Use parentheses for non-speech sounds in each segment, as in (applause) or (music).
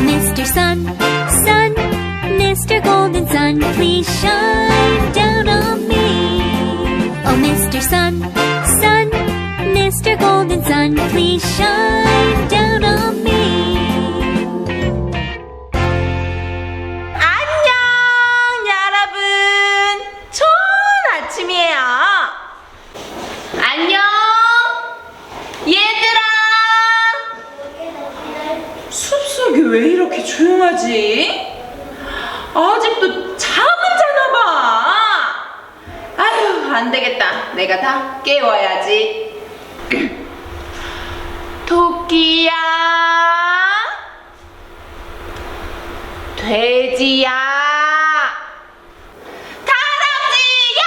Mr sun, Sun, Mr. Golden Sun, please shine down on me. Oh, Mr. Sun, Sun, Mr. Golden Sun, please shine down 깨워야지. 토끼야 돼지야 다람쥐야!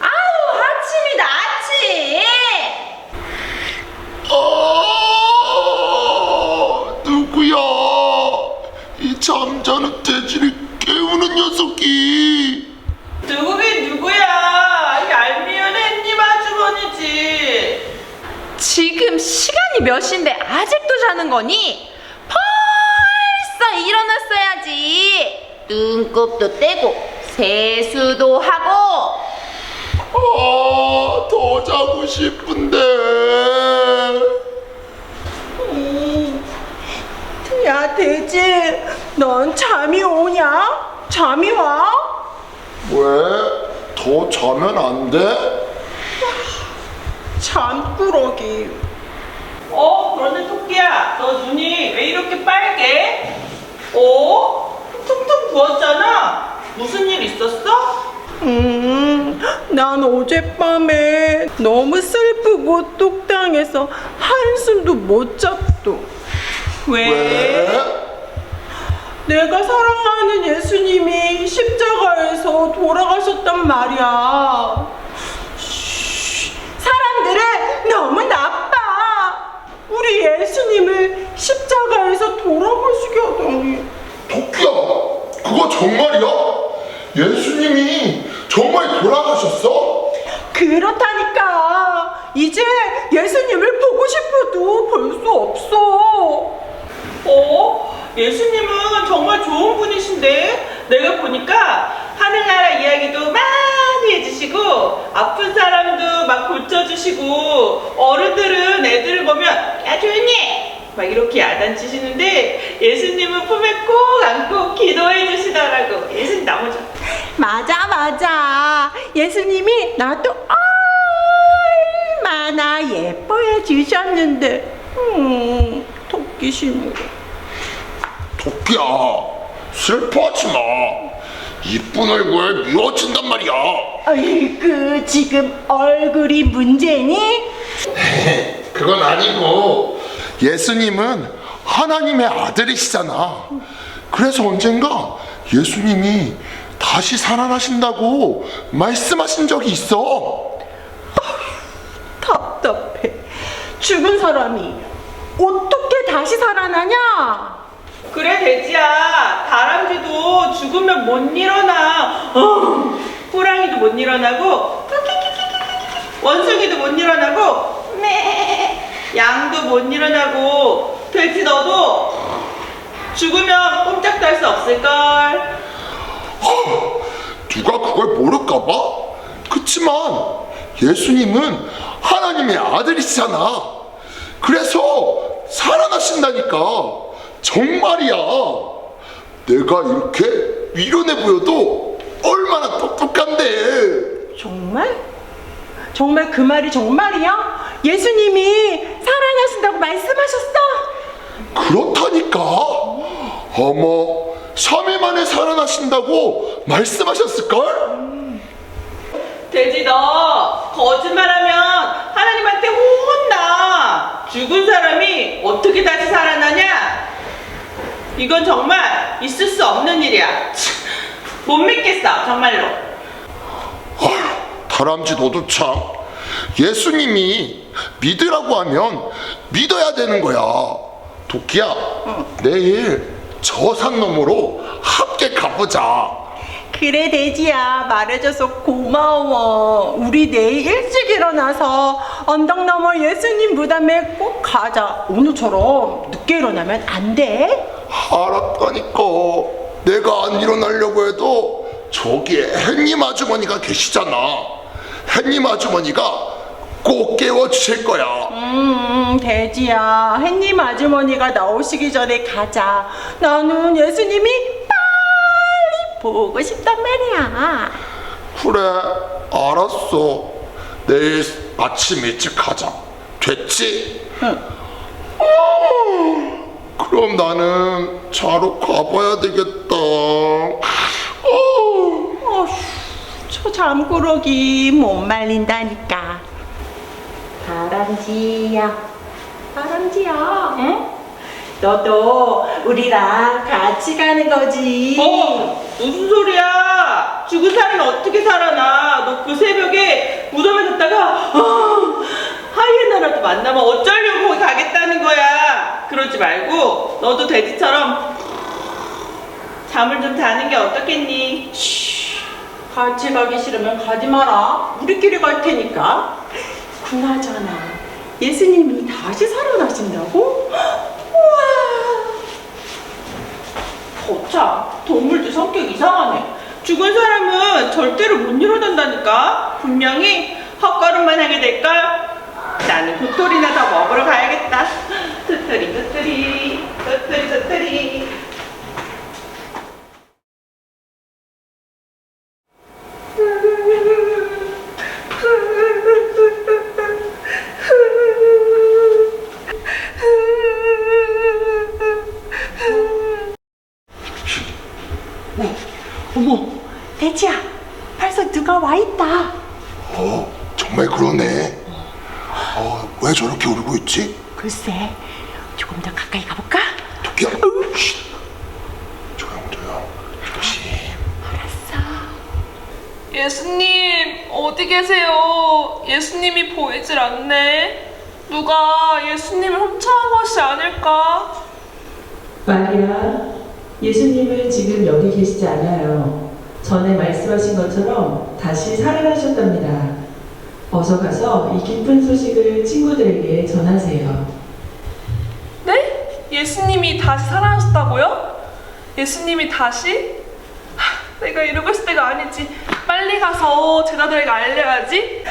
아우 아침이다 아침! 아, 누구야? 이 잠자는 돼지를 깨우는 녀석이. 누구긴 누구야? 얄미운 햇님 아주머니지. 지금 시간이 몇 시인데 아직도 자는 거니? 벌써 일어났어야지 눈곱도 떼고 세수도 하고 아, 더 자고 싶은데. 야 돼지, 넌 잠이 오냐? 잠이 와? 왜? 더 자면 안 돼? 잠꾸러기. 어, 그런데 토끼야, 너 눈이 왜 이렇게 빨개? 어? 퉁퉁 부었잖아. 무슨 일 있었어? 음, 난 어젯밤에 너무 슬프고 뚝당해서 한숨도 못 잤도. 왜? 내가 사랑하는 예수님이 십자가에서 돌아가셨단 말이야. 쉬, 사람들은 너무 나빠. 우리 예수님을 십자가에서 돌아가시게 하다니. 토끼야, 그거 정말이야? 예수님이 정말 돌아가셨어? 그렇다니까. 이제 예수님을 보고 싶어도 볼 수 없어. 어? 예수님은 정말 좋은 분이신데 내가 보니까 하늘나라 이야기도 많이 해주시고 아픈 사람도 막 고쳐주시고 어른들은 애들을 보면 야 조용히 해! 막 이렇게 야단치시는데 예수님은 품에 꼭 안고 기도해 주시더라고. 예수님 너무 좋아 맞아 맞아. 예수님이 나도 얼마나 예뻐해 주셨는데. 음 토끼 신으로. 토끼야, 슬퍼하지 마. 이쁜 얼굴 미워진단 말이야. 아이고 지금 얼굴이 문제니? (laughs) 그건 아니고 예수님은 하나님의 아들이시잖아. 그래서 언젠가 예수님이 다시 살아나신다고 말씀하신 적이 있어. (laughs) 답답해 죽은 사람이 어떻게 다시 살아나냐? 그래 돼지야 다람쥐도 죽으면 못 일어나 어, 호랑이도 못 일어나고 원숭이도 못 일어나고 매 양도 못 일어나고 돼지 너도 죽으면 꼼짝도 할 수 없을걸 누가 그걸 모를까봐? 그치만 예수님은 하나님의 아들이시잖아. 그래서 살아나신다니까. 정말이야. 내가 이렇게 미련해 보여도 얼마나 똑똑한데. 정말? 정말 그 말이 정말이야? 예수님이 살아나신다고 말씀하셨어? 그렇다니까. 어머, 3일 만에 살아나신다고 말씀하셨을걸? 돼지 너 거짓말하면 하나님한테 혼나 죽은 사람이 어떻게 다시 살아나냐 이건 정말 있을 수 없는 일이야 참, 못 믿겠어 정말로 아휴, 다람쥐 너도 참. 예수님이 믿으라고 하면 믿어야 되는 거야. 도끼야, 내일 저산 너머로 함께 가보자. 그래 돼지야 말해줘서 고마워 우리 내일 일찍 일어나서 언덕 너머 예수님 무덤에 꼭 가자 오늘처럼 늦게 일어나면 안 돼? 알았다니까. 내가 안 일어나려고 해도 저기에 햇님 아주머니가 계시잖아. 햇님 아주머니가 꼭 깨워주실 거야. 음 돼지야 햇님 아주머니가 나오시기 전에 가자 나는 예수님이 빨리 보고 싶단 말이야 그래, 알았어. 내일 아침 일찍 가자. 됐지? 응. 어, 그럼 나는 자러 가봐야 되겠다. 어. 어휴, 저 잠꾸러기 못 말린다니까. 다람쥐야, 다람쥐야, 응? 너도 우리랑 같이 가는 거지. 어? 무슨 소리야? 죽은 사람이 어떻게 살아나? 너 그 새벽에 무덤에 갔다가 아, 하이에나라도 만나면 어쩌려고 거기 가겠다는 거야? 그러지 말고 너도 돼지처럼 잠을 좀 자는 게 어떻겠니? 같이 가기 싫으면 가지 마라. 우리끼리 갈 테니까. 그나저나 예수님이 다시 살아나신다고? 우와. 거참 동물도 성격 이상하네. 죽은 사람은 절대로 못 일어난다니까. 분명히 헛걸음만 하게 될걸. 나는 도토리나 더 먹으러 가야겠다. 도토리 도토리 도토리 도토리. 어머, 돼지야, 벌써 누가 와 있다. 어, 정말 그러네. 어, 왜 저렇게 울고 있지? 글쎄, 조금 더 가까이 가볼까? 토끼야. 쉿. 조용, 조용. 조심. 예수님, 어디 계세요? 예수님이 보이질 않네. 누가 예수님을 훔쳐간 것이 아닐까? 마리아, 예수님은 지금 여기 계시지 않아요. 전에 말씀하신 것처럼 다시 살아나셨답니다. 어서 가서 이 기쁜 소식을 친구들에게 전하세요. 네? 예수님이 다시 살아나셨다고요? 예수님이 다시? 하, 내가 이러고 있을 때가 아니지. 빨리 가서 제자들에게 알려야지.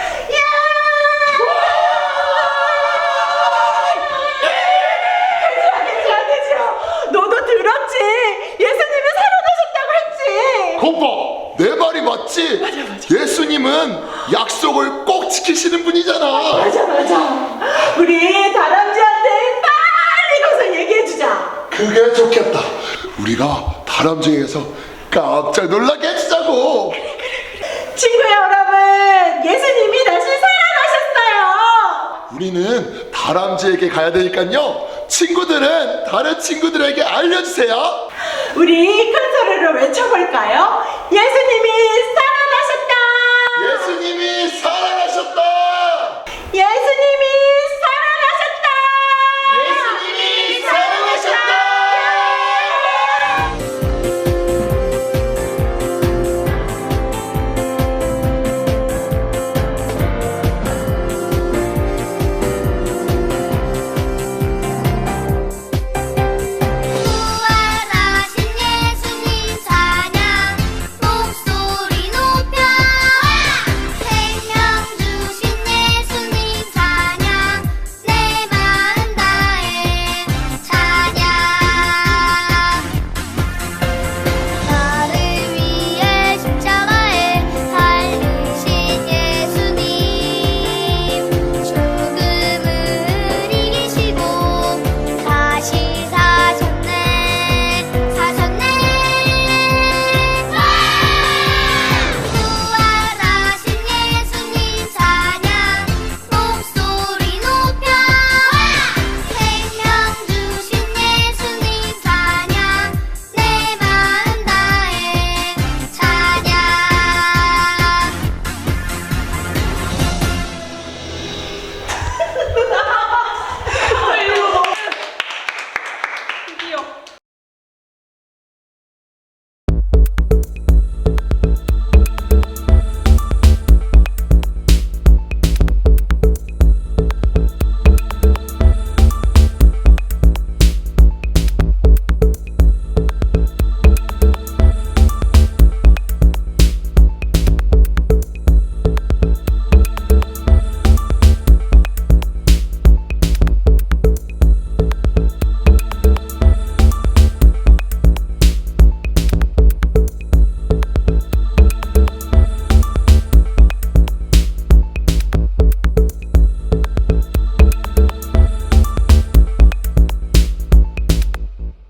내 말이 맞지? 예수님은 약속을 꼭 지키시는 분이잖아. 맞아, 맞아. 우리 다람쥐한테 빨리 가서 얘기해주자. 그게 좋겠다. 우리가 다람쥐에서 깜짝 놀라게 해주자고. 친구 여러분, 예수님이 다시 살아나셨어요. 우리는 다람쥐에게 가야 되니까요. 친구들은 다른 친구들에게 알려주세요. 우리 큰 소리로 외쳐볼까요? 예수님이